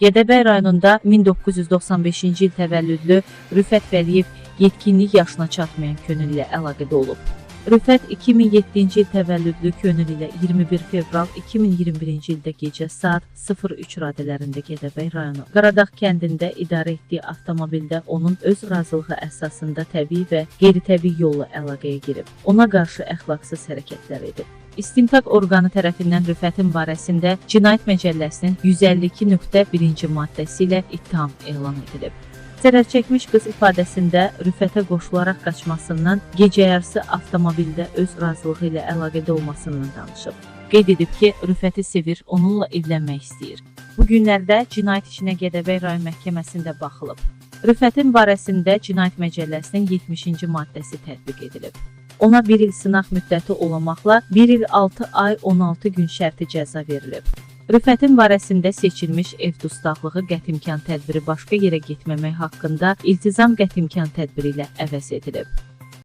Gədəbəy rayonunda 1995-ci il təvəllüdlü Rüfət Vəliyev yetkinlik yaşına çatmayan könüllü ilə əlaqədə olub. Rüfət 2007-ci il təvəllüdlü könül ilə 21 fevral 2021-ci ildə gecə saat 03 radələrində Gədəbəy rayonu Qaradağ kəndində idarə etdiyi avtomobildə onun öz razılığı əsasında təbii və qeyri-təbii yolla əlaqəyə girib. Ona qarşı əxlaqsız hərəkətlər edib. İstintaq orqanı tərəfindən Rüfətin barəsində Cinayət Məcəlləsinin 152.1-ci maddəsi ilə ittiham elan edilib. Zərər çəkmiş qız ifadəsində Rüfətə qoşularaq qaçmasından, gecə yarısı avtomobildə öz razılığı ilə əlaqədə olmasından danışıb. Qeyd edib ki, Rüfəti sevir, onunla evlənmək istəyir. Bu günlərdə cinayət işinə Gədəbəy rayon məhkəməsində baxılıb. Rüfətin barəsində Cinayət Məcəlləsinin 70-ci maddəsi tətbiq edilib. Ona 1 il sınaq müddəti olmaqla 1 il 6 ay 16 gün şərti cəza verilib. Rüfətin barəsində seçilmiş ev dustaqlığı qətimkan tədbiri başqa yerə getməmək haqqında iltizam qətimkan tədbiri ilə əvəz edilib.